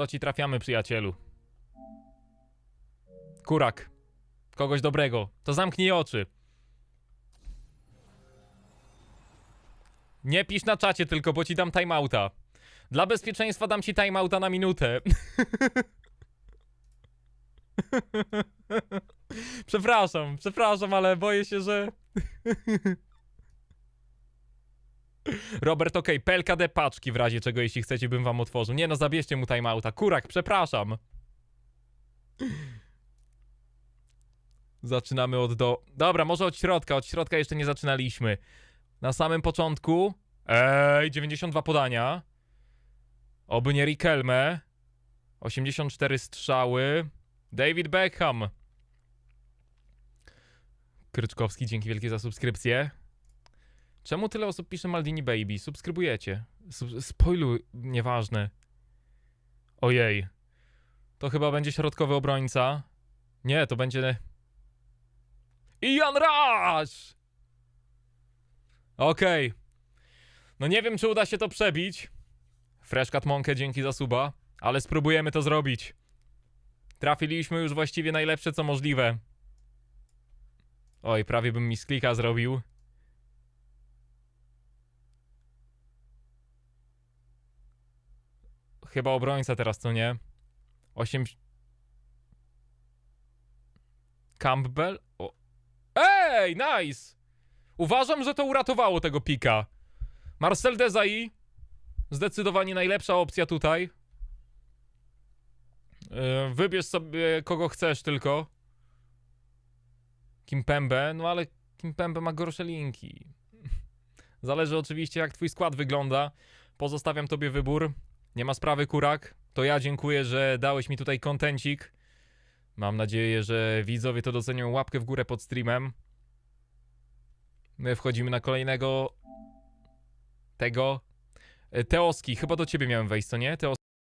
Co ci trafiamy, przyjacielu? Kurak. Kogoś dobrego. To zamknij oczy. Nie pisz na czacie tylko, bo ci dam timeouta. Dla bezpieczeństwa dam ci timeouta na minutę. przepraszam, przepraszam, ale boję się, że... Robert, okej, PLKD paczki w razie czego, jeśli chcecie, bym wam otworzył. Nie no, zabierzcie mu timeouta. Kurak, przepraszam. Zaczynamy od do... Dobra, może od środka, od środka jeszcze nie zaczynaliśmy. Na samym początku... Ej, 92 podania. Oby nie Rikelme. 84 strzały. David Beckham. Kryczkowski, dzięki wielkie za subskrypcję. Czemu tyle osób pisze Maldini Baby? Subskrybujecie. Sub nieważne. Ojej. To chyba będzie środkowy obrońca. Nie, to będzie... Ian Rush! Okej. No nie wiem, czy uda się to przebić. Freshcat Monkę, dzięki za suba. Ale spróbujemy to zrobić. Trafiliśmy już właściwie najlepsze, co możliwe. Oj, prawie bym mi z klika zrobił. Chyba obrońca teraz, co nie? 8... Campbell? O. Ej, nice! Uważam, że to uratowało tego pika. Marcel Desailly. Zdecydowanie najlepsza opcja tutaj. Yy, wybierz sobie kogo chcesz tylko. Kimpembe, no ale Kimpembe ma gorsze linki. Zależy oczywiście jak twój skład wygląda. Pozostawiam tobie wybór. Nie ma sprawy, Kurak. To ja dziękuję, że dałeś mi tutaj kontencik. Mam nadzieję, że widzowie to docenią łapkę w górę pod streamem. My wchodzimy na kolejnego tego. E, Teoski, chyba do ciebie miałem wejść, co nie? Teos